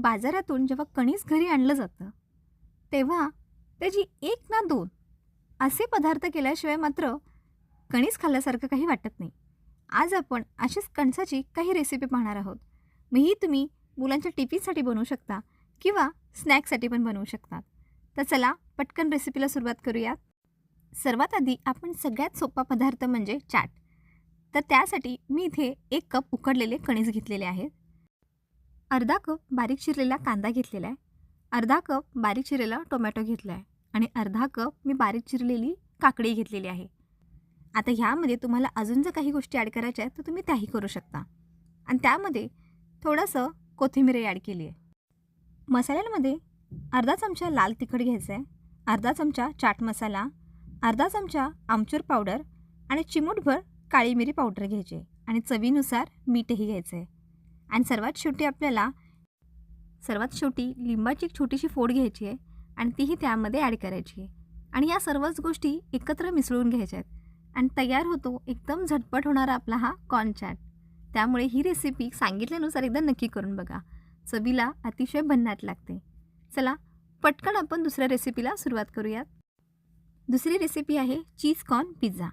बाजारातून जेव्हा कणीस घरी आणलं जातं तेव्हा त्याची एक ना दोन असे पदार्थ केल्याशिवाय मात्र कणीस खाल्ल्यासारखं काही वाटत नाही. आज आपण अशीच कणसाची काही रेसिपी पाहणार आहोत. मग ही तुम्ही मुलांच्या टिफिनसाठी बनवू शकता किंवा स्नॅक्ससाठी पण बनवू शकतात तर चला पटकन रेसिपीला सुरुवात करूयात. सर्वात आधी आपण सगळ्यात सोपा पदार्थ म्हणजे चाट. तर त्यासाठी मी इथे एक कप उकडलेले कणीस घेतलेले आहेत. अर्धा कप बारीक चिरलेला कांदा घेतलेला आहे. अर्धा कप बारीक चिरलेला टोमॅटो घेतला आहे. आणि अर्धा कप मी बारीक चिरलेली काकडी घेतलेली आहे. आता ह्यामध्ये तुम्हाला अजून जर काही गोष्टी ॲड करायच्या आहेत तर तुम्ही त्याही करू शकता. आणि त्यामध्ये थोडंसं कोथिंबीर ॲड केली आहे. मसाल्यांमध्ये अर्धा चमचा लाल तिखट घ्यायचं आहे. अर्धा चमचा चाट मसाला अर्धा चमचा आमचूर पावडर आणि चिमूटभर काळी मिरी पावडर घ्यायची आहे. आणि चवीनुसार मीठही घ्यायचं आहे. आणि सर्वात शेवटी आपल्याला सर्वात शेवटी लिंबाची एक छोटीशी फोड घ्यायची आहे आणि तीही त्यामध्ये ॲड करायची आहे. आणि या सर्वच गोष्टी एकत्र मिसळून घ्यायच्या आहेत. आणि तयार होतो एकदम झटपट होणारा आपला हा कॉर्न चाट त्यामुळे ही रेसिपी सांगितल्यानुसार एकदा नक्की करून बघा. चवीला अतिशय भन्नाट लागते. चला पटकन आपण दुसऱ्या रेसिपीला सुरुवात करूयात. दुसरी रेसिपी आहे चीज कॉर्न पिझ्झा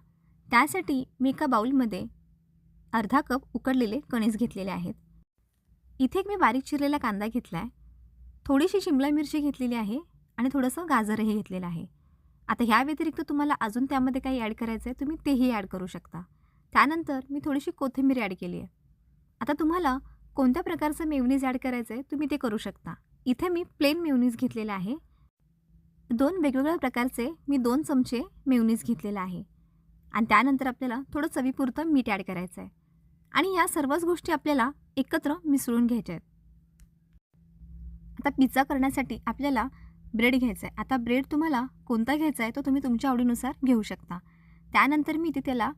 त्यासाठी मी एका बाऊलमध्ये अर्धा कप उकडलेले कणीस घेतलेले आहेत. इथे एक मी बारीक चिरलेला कांदा घेतला आहे थोडीशी शिमला मिरची घेतलेली आहे आणि थोडंसं गाजरही घेतलेलं आहे. आता ह्या व्यतिरिक्त तुम्हाला अजून त्यामध्ये काही ॲड करायचं आहे तुम्ही तेही ॲड करू शकता. त्यानंतर मी थोडीशी कोथिंबीर ॲड केली आहे आता तुम्हाला कोणत्या प्रकारचं मेवनीज ॲड करायचं आहे तुम्ही ते करू शकता. इथे मी प्लेन मेवनीज घेतलेलं आहे. दोन वेगवेगळ्या प्रकारचे मी दोन चमचे मेवनीज घेतलेलं आहे. आणि त्यानंतर आपल्याला थोडं चवीपुरतं मीठ ॲड करायचं आहे आणि या सर्वच गोष्टी आपल्याला एकत्र मिसळून घ्यायचे आहेत. आता पिझ्झा करण्यासाठी आपल्याला ब्रेड घ्यायचा आहे. आता ब्रेड तुम्हाला कोणता घ्यायचा आहे तो तुम्ही तुमच्या आवडीनुसार घेऊ शकता. त्यानंतर मी इथे त्याला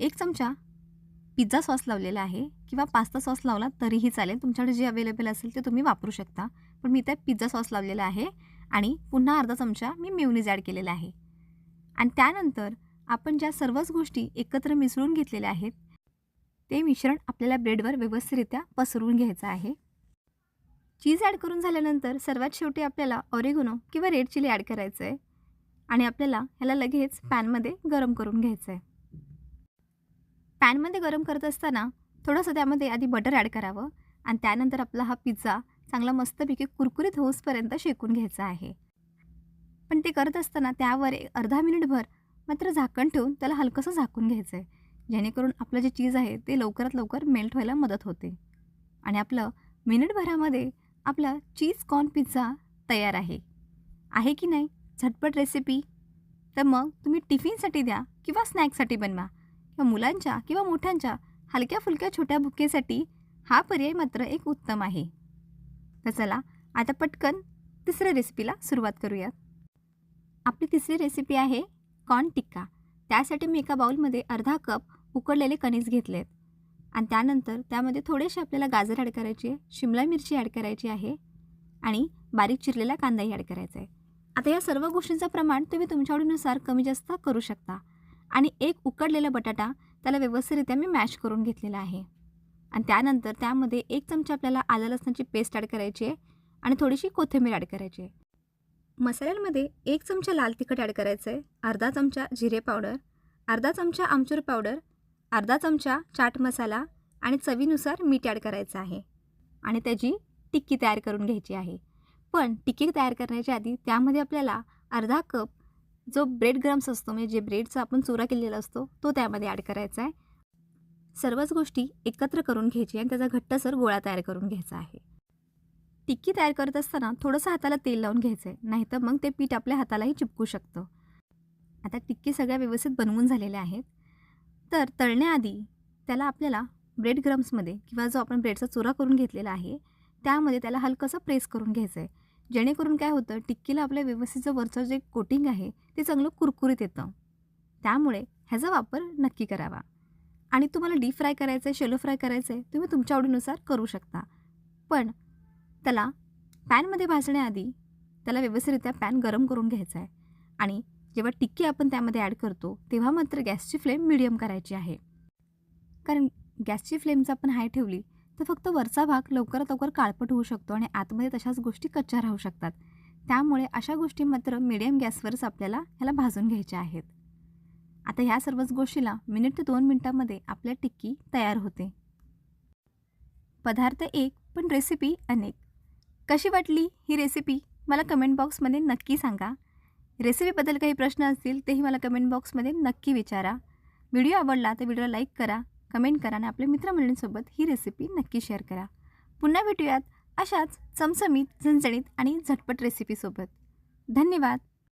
एक चमचा पिझ्झा सॉस लावलेला आहे किंवा पास्ता सॉस लावला तरीही चालेल. तुमच्याकडे जे अवेलेबल असेल ते तुम्ही वापरू शकता. पण मी त्या पिझ्झा सॉस लावलेला आहे आणि पुन्हा अर्धा चमचा मी मेवनीज ॲड केलेला आहे. आणि त्यानंतर आपण ज्या सर्वच गोष्टी एकत्र मिसळून घेतलेल्या आहेत ते मिश्रण आपल्याला ब्रेडवर व्यवस्थितरित्या पसरवून घ्यायचं आहे. चीज ॲड करून झाल्यानंतर सर्वात शेवटी आपल्याला ऑरेगोनो किंवा रेड चिली ॲड करायचं आहे. आणि आपल्याला ह्याला लगेच पॅनमध्ये गरम करून घ्यायचं आहे. पॅनमध्ये गरम करत असताना थोडंसं त्यामध्ये आधी बटर ॲड करावं आणि त्यानंतर आपला हा पिझ्झा चांगला मस्तपैकी कुरकुरीत होसपर्यंत शेकून घ्यायचा आहे. पण ते करत असताना त्यावर एक अर्धा मिनिटभर मात्र झाकण ठेवून त्याला हलकंसं झाकून घ्यायचं आहे. जेणेकरून आपलं जे चीज आहे ते लवकरात लवकर मेल्ट व्हायला मदत होते. आणि आपलं मिनिटभरामध्ये आपला चीज कॉर्न पिझ्झा तयार आहे. आहे की नाही? झटपट रेसिपी. तर मग तुम्ही टिफिनसाठी द्या किंवा स्नॅक्ससाठी बनवा. किंवा मुलांच्या किंवा मोठ्यांच्या हलक्या फुलक्या छोट्या भुकेसाठी हा पर्याय मात्र एक उत्तम आहे. तर चला आता पटकन तिसऱ्या रेसिपीला सुरुवात करूयात. आपली तिसरी रेसिपी आहे कॉर्न टिक्का. त्यासाठी मी एका बाउलमध्ये अर्धा कप उकडलेले कणीस घेतलेत. आणि त्यानंतर त्यामध्ये थोडेसे आपल्याला गाजर ॲड करायची आहे शिमला मिरची ॲड करायची आहे आणि बारीक चिरलेला कांदाही ॲड करायचा आहे. आता या सर्व गोष्टींचं प्रमाण तुम्ही तुमच्या आवडीनुसार कमी जास्त करू शकता. आणि एक उकडलेला बटाटा त्याला व्यवस्थितरित्या मी मॅश करून घेतलेला आहे. आणि त्यानंतर त्यामध्ये एक चमचा आपल्याला आलं लसणाची पेस्ट ॲड करायची आहे आणि थोडीशी कोथिंबीर ॲड करायची आहे. मसाल्यांमध्ये एक चमचा लाल तिखट ॲड करायचं आहे अर्धा चमचा जिरे पावडर अर्धा चमचा आमचूर पावडर अर्धा चमचा चाट मसाला आणि चवीनुसार मीठ ॲड करायचं आहे. आणि त्याची टिक्की तयार करून घ्यायची आहे. पण टिक्की तयार करण्याच्या आधी त्यामध्ये आपल्याला अर्धा कप जो ब्रेड ग्रम्स असतो म्हणजे जे ब्रेडचा आपण चुरा केलेला असतो तो त्यामध्ये ॲड करायचा आहे. सर्वच गोष्टी एकत्र करून घ्यायची आणि त्याचा घट्टसर गोळा तयार करून घ्यायचा आहे. टिक्की तयार करत असताना थोडंसं हाताला तेल लावून घ्यायचं आहे नाहीतर मग ते पीठ आपल्या हातालाही चिपकू शकतं. आता टिक्की सगळ्या व्यवस्थित बनवून झालेल्या आहेत. तर तळण्याआधी त्याला आपल्याला ब्रेड ग्रम्समध्ये किंवा जो आपण ब्रेडचा चुरा करून घेतलेला आहे त्यामध्ये त्याला हलकंसं प्रेस करून घ्यायचं आहे जेणेकरून काय होतं टिक्कीला आपल्या व्यवस्थित जो वरचं जे कोटिंग आहे ते चांगलं कुरकुरीत येतं. त्यामुळे ह्याचा वापर नक्की करावा. आणि तुम्हाला डीप फ्राय करायचं आहे शेलो फ्राय करायचं आहे तुम्ही तुमच्या आवडीनुसार करू शकता. पण त्याला पॅनमध्ये भाजण्याआधी त्याला व्यवस्थितरित्या पॅन गरम करून घ्यायचा आहे आणि जेव्हा टिक्की आपण त्यामध्ये ॲड करतो तेव्हा मात्र गॅसची फ्लेम मिडियम करायची आहे. कारण गॅसची फ्लेम जर आपण हाय ठेवली तर फक्त वरचा भाग लवकरात लवकर काळपट होऊ शकतो आणि आतमध्ये तशाच गोष्टी कच्च्या राहू शकतात. त्यामुळे अशा गोष्टी मात्र मिडियम गॅसवरच आपल्याला ह्याला भाजून घ्यायच्या आहेत. आता ह्या सर्वच गोष्टीला मिनिट ते दोन मिनटामध्ये आपल्या टिक्की तयार होते. पदार्थ एक पण रेसिपी अनेक. कशी वाटली ही रेसिपी मला कमेंट बॉक्समध्ये नक्की सांगा. रेसिपीबद्दल काही प्रश्न असतील तेही मला कमेंट बॉक्समध्ये नक्की विचारा. व्हिडिओ आवडला तर व्हिडिओला लाईक करा कमेंट करा आणि आपल्या मित्रमंडळींसोबत ही रेसिपी नक्की शेअर करा. पुन्हा भेटूयात अशाच चमचमीत झणझणीत आणि झटपट रेसिपीसोबत धन्यवाद.